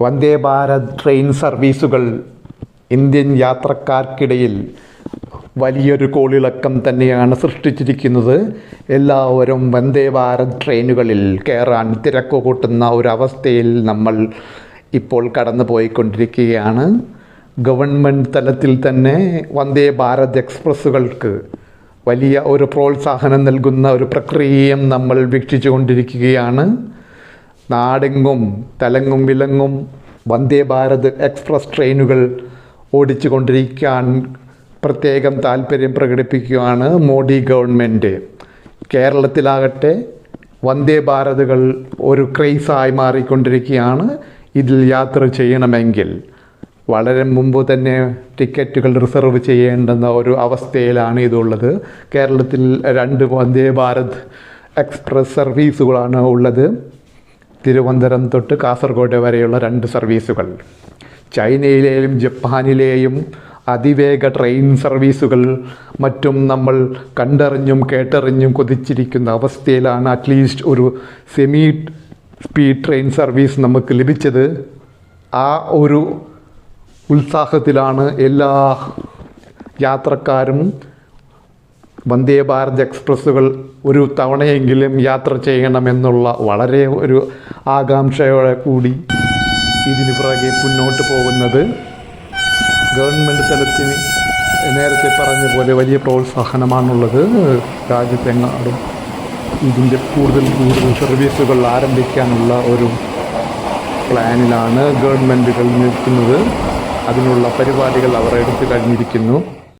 വന്ദേ Bharat train സർവീസുകൾ Indian യാത്രക്കാർക്കിടയിൽ വലിയൊരു കോളിളക്കം തന്നെയാണ് സൃഷ്ടിച്ചിരിക്കുന്നത്. എല്ലാവരും വന്ദേ ഭാരത് ട്രെയിനുകളിൽ കയറാൻ തിരക്ക് കൂട്ടുന്ന ഒരവസ്ഥയിൽ നമ്മൾ ഇപ്പോൾ കടന്നു പോയിക്കൊണ്ടിരിക്കുകയാണ് ഗവൺമെന്റ് തലത്തിൽ തന്നെ വന്ദേ ഭാരത് എക്സ്പ്രസ്സുകൾക്ക് വലിയ ഒരു പ്രോത്സാഹനം നൽകുന്ന ഒരു പ്രക്രിയയും നമ്മൾ വീക്ഷിച്ചു കൊണ്ടിരിക്കുകയാണ് നാടെങ്ങും തലങ്ങും വിലങ്ങും വന്ദേ ഭാരത് എക്സ്പ്രസ് ട്രെയിനുകൾ ഓടിച്ചു കൊണ്ടിരിക്കാൻ പ്രത്യേകം താല്പര്യം പ്രകടിപ്പിക്കുകയാണ് മോഡി ഗവൺമെന്റ്. കേരളത്തിലാകട്ടെ വന്ദേ ഭാരതുകൾ ഒരു ക്രൈസായി മാറിക്കൊണ്ടിരിക്കുകയാണ്. ഇതിൽ യാത്ര ചെയ്യണമെങ്കിൽ വളരെ മുമ്പ് തന്നെ ടിക്കറ്റുകൾ റിസർവ് ചെയ്യേണ്ടുന്ന ഒരു അവസ്ഥയിലാണ് ഇതുള്ളത്. കേരളത്തിൽ രണ്ട് വന്ദേ ഭാരത് എക്സ്പ്രസ് സർവീസുകളാണ് ഉള്ളത്. തിരുവനന്തപുരം തൊട്ട് കാസർഗോഡ് വരെയുള്ള രണ്ട് സർവീസുകൾ. ചൈനയിലെയും ജപ്പാനിലെയും അതിവേഗ ട്രെയിൻ സർവീസുകൾ മറ്റും നമ്മൾ കണ്ടറിഞ്ഞും കേട്ടറിഞ്ഞും കൊതിച്ചിരിക്കുന്ന അവസ്ഥയിലാണ് അറ്റ്ലീസ്റ്റ് ഒരു സെമി സ്പീഡ് ട്രെയിൻ സർവീസ് നമുക്ക് ലഭിച്ചത്. ആ ഒരു ഉത്സാഹത്തിലാണ് എല്ലാ യാത്രക്കാരും വന്ദേ ഭാരത് എക്സ്പ്രസ്സുകൾ ഒരു തവണയെങ്കിലും യാത്ര ചെയ്യണമെന്നുള്ള വളരെ ഒരു ആകാംക്ഷയോടെ കൂടി ഇതിന് പുറകെ മുന്നോട്ട് പോകുന്നത് ഗവൺമെന്റ് തലത്തിന് നേരത്തെ പറഞ്ഞ പോലെ വലിയ പ്രോത്സാഹനമാണുള്ളത്. രാജ്യത്തെങ്ങാടും ഇതിന്റെ കൂടുതൽ കൂടുതൽ സർവീസുകൾ ആരംഭിക്കാനുള്ള ഒരു പ്ലാനിലാണ് ഗവൺമെന്റുകൾ നിൽക്കുന്നത്. അതിനുള്ള പരിപാടികൾ അവർ എടുത്തു കഴിഞ്ഞിരിക്കുന്നു.